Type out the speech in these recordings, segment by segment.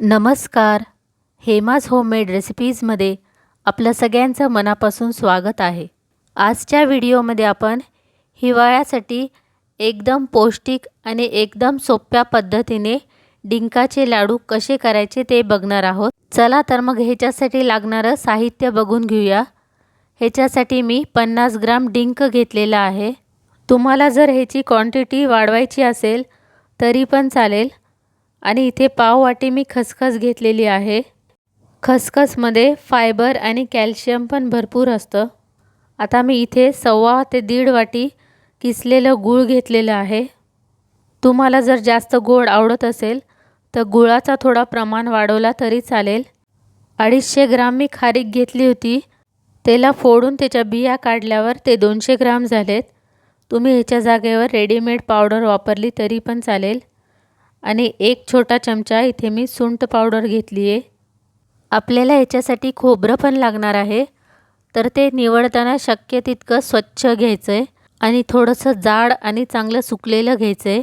नमस्कार. हेमाज होममेड रेसिपीजमध्ये आपलं सगळ्यांचं मनापासून स्वागत आहे. आजच्या व्हिडिओमध्ये आपण हिवाळ्यासाठी एकदम पौष्टिक आणि एकदम सोप्या पद्धतीने डिंकाचे लाडू कसे करायचे ते बघणार आहोत. चला तर मग ह्याच्यासाठी लागणारं साहित्य बघून घेऊया. ह्याच्यासाठी मी पन्नास ग्राम डिंक घेतलेला आहे. तुम्हाला जर ह्याची क्वांटिटी वाढवायची असेल तरी पण चालेल. आणि इथे पाव वाटी मी खसखस घेतलेली आहे. खसखसमध्ये फायबर आणि कॅल्शियम पण भरपूर असतं. आता मी इथे सव्वा ते दीड वाटी किसलेलं गूळ घेतलेलं आहे. तुम्हाला जर जास्त गोड आवडत असेल तर गुळाचा थोडा प्रमाण वाढवला तरी चालेल. अडीचशे ग्राम मी खारीक घेतली होती. त्याला फोडून त्याच्या बिया काढल्यावर ते दोनशे ग्राम झालेत. तुम्ही ह्याच्या जागेवर रेडीमेड पावडर वापरली तरी पण चालेल. आणि एक छोटा चमचा इथे मी सुंठ पावडर घेतली आहे. आपल्याला याच्यासाठी खोबरं पण लागणार आहे. तर ते निवडताना शक्य तितकं स्वच्छ घ्यायचं आहे आणि थोडंसं जाड आणि चांगलं सुकलेलं घ्यायचं आहे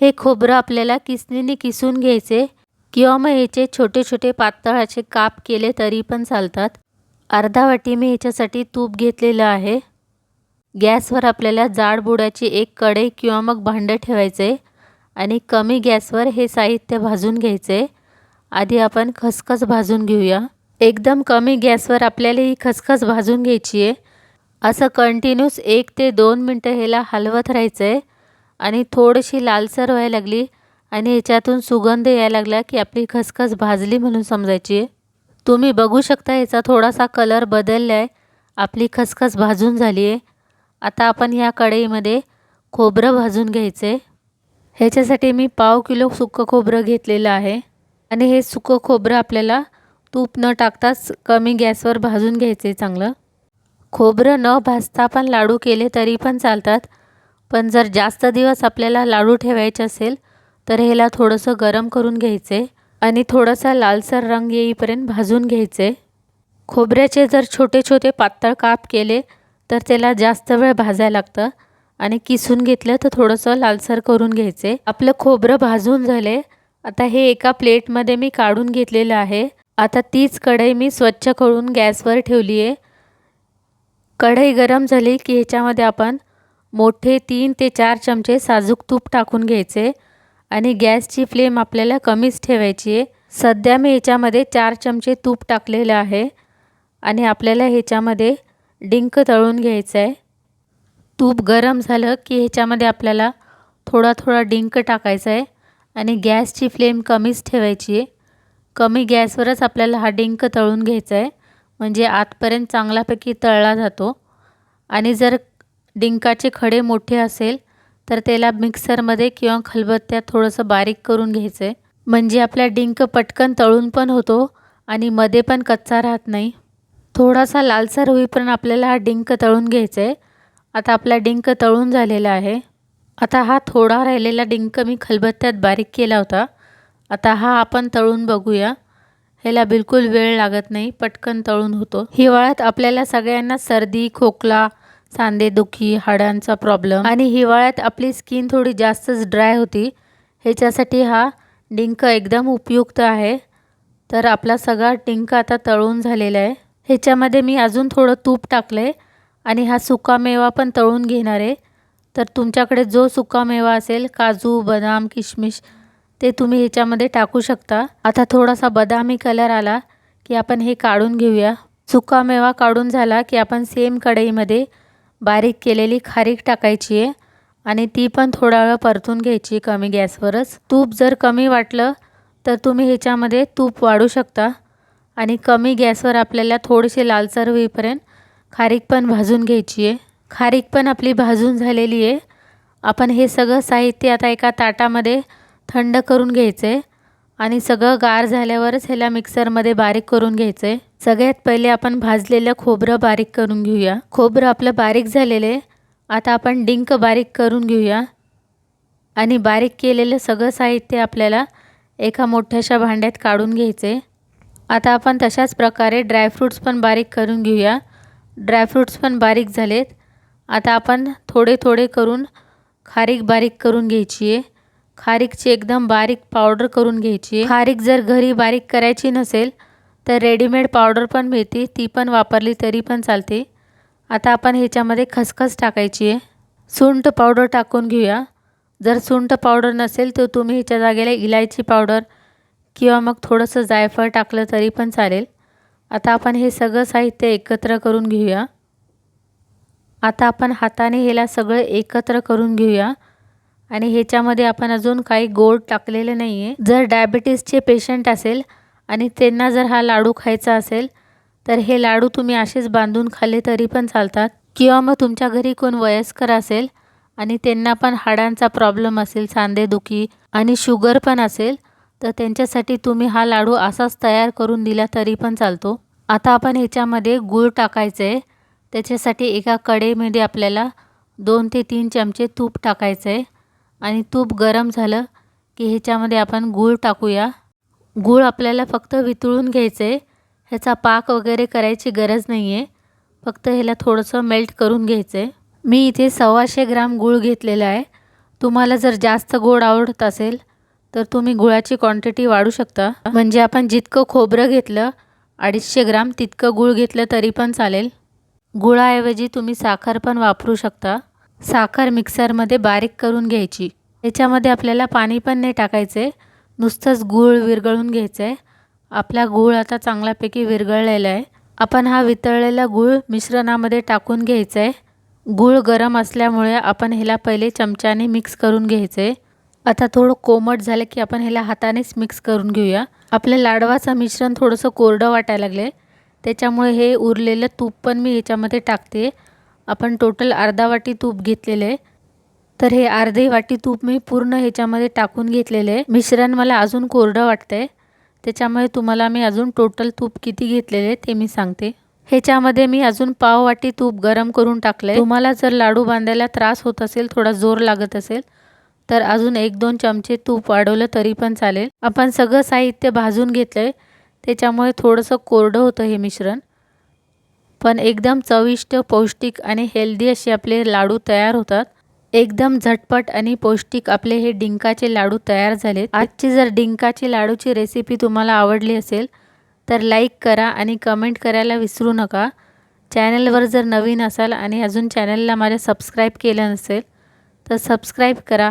हे खोबरं आपल्याला किसणीने किसून घ्यायचे किंवा मग ह्याचे छोटे छोटे पातळाचे काप केले तरी पण चालतात. अर्धा वाटी मी ह्याच्यासाठी तूप घेतलेलं आहे. गॅसवर आपल्याला जाड बुडाची एक कढई किंवा मग भांडं ठेवायचं आहे आणि कमी गॅसवर हे साहित्य भाजून घ्यायचे. आधी आपण खसखस भाजून घेऊया. एकदम कमी गॅसवर आपल्याला ही खसखस भाजून घ्यायची आहे. असं कंटिन्यूस एक ते दोन मिनटं ह्याला हलवत राहायचं आहे आणि थोडीशी लालसर व्हायला लागली आणि ह्याच्यातून सुगंध यायला लागला की आपली खसखस भाजली म्हणून समजायची आहे. तुम्ही बघू शकता याचा थोडासा कलर बदलला आहे आपली खसखस भाजून झाली आहे. आता आपण ह्या कढईमध्ये खोबरं भाजून घ्यायचं आहे ह्याच्यासाठी मी पाव किलो सुकं खोबरं घेतलेलं आहे. आणि हे सुकं खोबरं आपल्याला तूप न टाकताच कमी गॅसवर भाजून घ्यायचे चांगलं. खोबरं न भाजता पण लाडू केले तरी पण चालतात. पण जर जास्त दिवस आपल्याला लाडू ठेवायचे असेल तर ह्याला थोडंसं गरम करून घ्यायचे आणि थोडासा लालसर रंग येईपर्यंत भाजून घ्यायचे. खोबऱ्याचे जर छोटे छोटे पातळ काप केले तर त्याला जास्त वेळ भाजायला लागतं. आणि किसून घेतलं तर थोडंसं लालसर करून घ्यायचे. आपलं खोबरं भाजून झाले. आता हे एका प्लेटमध्ये मी काढून घेतलेलं आहे. आता तीच कढई मी स्वच्छ करून गॅसवर ठेवली आहे कढई गरम झाली की ह्याच्यामध्ये आपण मोठे तीन ते चार चमचे साजूक तूप टाकून घ्यायचे आणि गॅसची फ्लेम आपल्याला कमीच ठेवायची आहे. सध्या मी ह्याच्यामध्ये चार चमचे तूप टाकलेलं आहे आणि आपल्याला ह्याच्यामध्ये डिंक तळून घ्यायचं आहे तूप गरम झालं की ह्याच्यामध्ये आपल्याला थोडा थोडा डिंक टाकायचा आहे आणि गॅसची फ्लेम कमीच ठेवायची आहे. कमी गॅसवरच आपल्याला हा डिंक तळून घ्यायचा आहे. म्हणजे आतपर्यंत चांगल्यापैकी तळला जातो. आणि जर डिंकाचे खडे मोठे असेल तर त्याला मिक्सरमध्ये किंवा खलबत्त्यात थोडंसं बारीक करून घ्यायचं आहे. म्हणजे आपला डिंक पटकन तळून पण होतो आणि मध्ये पण कच्चा राहत नाही. थोडासा लालसर होईपर्यंत आपल्याला हा डिंक तळून घ्यायचा आहे. आता आपला डिंक तळून झालेला आहे. आता हा थोडा राहिलेला डिंक मी खलबत्त्यात बारीक केला होता. आता हा आपण तळून बघूया. ह्याला बिलकुल वेळ लागत नाही पटकन तळून होतो. हिवाळ्यात आपल्याला सगळ्यांना सर्दी खोकला सांधेदुखी हाडांचा प्रॉब्लेम आणि हिवाळ्यात आपली स्किन थोडी जास्तच ड्राय होती. ह्याच्यासाठी हा डिंक एकदम उपयुक्त आहे. तर आपला सगळा डिंक आता तळून झालेला आहे. ह्याच्यामध्ये मी अजून थोडं तूप टाकलं आहे आणि हा सुकामेवा पण तळून घेणार आहे. तर तुमच्याकडे जो सुकामेवा असेल काजू बदाम किशमिश ते तुम्ही ह्याच्यामध्ये टाकू शकता. आता थोडासा बदामी कलर आला की आपण हे काढून घेऊया. सुकामेवा काढून झाला की आपण सेम कढईमध्ये बारीक केलेली खारीक टाकायची आहे आणि ती पण थोडा वेळ परतून घ्यायची कमी गॅसवरच. तूप जर कमी वाटलं तर तुम्ही ह्याच्यामध्ये तूप वाढू शकता आणि कमी गॅसवर आपल्याला थोडीशी लालसर होईपर्यंत खारीक पण भाजून घ्यायची आहे. खारीक पण आपली भाजून झालेली आहे. आपण हे सगळं साहित्य आता एका ताटामध्ये थंड करून घ्यायचं आहे आणि सगळं गार झाल्यावरच ह्याला मिक्सरमध्ये बारीक करून घ्यायचं आहे सगळ्यात पहिले आपण भाजलेलं खोबरं बारीक करून घेऊया. खोबरं आपलं बारीक झालेलं आहे. आता आपण डिंक बारीक करून घेऊया. आणि बारीक केलेलं सगळं साहित्य आपल्याला एका मोठ्याशा भांड्यात काढून घ्यायचं आहे आता आपण तशाच प्रकारे ड्रायफ्रूट्स पण बारीक करून घेऊया. ड्रायफ्रूट्स पण बारीक झालेत. आता आपण थोडे थोडे करून खारीक बारीक करून घ्यायची आहे. खारीकची एकदम बारीक पावडर करून घ्यायची आहे. खारीक जर घरी बारीक करायची नसेल तर रेडीमेड पावडर पण मिळते. ती पण वापरली तरी पण चालते. आता आपण ह्याच्यामध्ये खसखस टाकायची आहे. सुंठ पावडर टाकून घेऊया. जर सुंठ पावडर नसेल तर तुम्ही ह्याच्या जागेला इलायची पावडर किंवा मग थोडंसं जायफळ टाकलं तरी पण चालेल. आता आपण हे सगळं साहित्य एकत्र करून घेऊया. आता आपण हाताने ह्याला सगळं एकत्र करून घेऊया. आणि ह्याच्यामध्ये आपण अजून काही गोड टाकलेले नाही आहे जर डायबिटीसचे पेशंट असेल आणि त्यांना जर हा लाडू खायचा असेल तर हे लाडू तुम्ही असेच बांधून खाल्ले तरी पण चालतात. किंवा मग तुमच्या घरी कोण वयस्कर असेल आणि त्यांना पण हाडांचा प्रॉब्लेम असेल सांधेदुखी आणि शुगर पण असेल तर त्यांच्यासाठी तुम्ही हा लाडू असाच तयार करून दिला तरी पण चालतो. आता आपण ह्याच्यामध्ये गूळ टाकायचं आहे त्याच्यासाठी एका कढईमध्ये आपल्याला दोन ते तीन चमचे तूप टाकायचं आहे आणि तूप गरम झालं की ह्याच्यामध्ये आपण गूळ टाकूया. गूळ आपल्याला फक्त वितळून घ्यायचं आहे ह्याचा पाक वगैरे करायची गरज नाही आहे फक्त ह्याला थोडंसं मेल्ट करून घ्यायचं आहे मी इथे सव्वाशे ग्राम गूळ घेतलेला आहे. तुम्हाला जर जास्त गोड आवडत असेल तर तुम्ही गुळाची क्वांटिटी वाढू शकता. म्हणजे आपण जितकं खोबरं घेतलं अडीचशे ग्राम तितकं गूळ घेतलं तरी पण चालेल. गुळाऐवजी तुम्ही साखर पण वापरू शकता. साखर मिक्सरमध्ये बारीक करून घ्यायची. याच्यामध्ये आपल्याला पाणी पण नाही टाकायचं. आहे नुसतंच गूळ विरघळून घ्यायचं आहे आपला गूळ आता चांगल्यापैकी विरघळलेला आहे. आपण हा वितळलेला गूळ मिश्रणामध्ये टाकून घ्यायचा आहे गूळ गरम असल्यामुळे आपण ह्याला पहिले चमच्याने मिक्स करून घ्यायचं. आहे आता थोडं कोमट झालं की आपण ह्याला हातानेच मिक्स करून घेऊया. आपल्या लाडवाचं मिश्रण थोडंसं कोरडं वाटायला लागले. त्याच्यामुळे हे उरलेलं तूप पण मी ह्याच्यामध्ये टाकते. आपण टोटल अर्धा वाटी तूप घेतलेलं. आहे तर हे अर्धी वाटी तूप मी पूर्ण ह्याच्यामध्ये टाकून घेतलेले. आहे मिश्रण मला अजून कोरडं वाटतं आहे त्याच्यामुळे तुम्हाला मी अजून टोटल तूप किती घेतलेले ते मी सांगते. ह्याच्यामध्ये मी अजून पाव वाटी तूप गरम करून टाकलं आहे तुम्हाला जर लाडू बांधायला त्रास होत असेल थोडा जोर लागत असेल तर अजून एक दोन चमचे तूप वाढवलं तरी पण चालेल. आपण सगळं साहित्य भाजून घेतलं आहे त्याच्यामुळे थोडंसं कोरडं होतं हे मिश्रण. पण एकदम चविष्ट पौष्टिक आणि हेल्दी असे आपले लाडू तयार होतात. एकदम झटपट आणि पौष्टिक आपले हे डिंकाचे लाडू तयार झाले आजची जर डिंकाची लाडूची रेसिपी तुम्हाला आवडली असेल तर लाईक करा आणि कमेंट करायला विसरू नका. चॅनलवर जर नवीन असाल आणि अजून चॅनलला माझ्या सबस्क्राईब केलं नसेल तर सबस्क्राईब करा.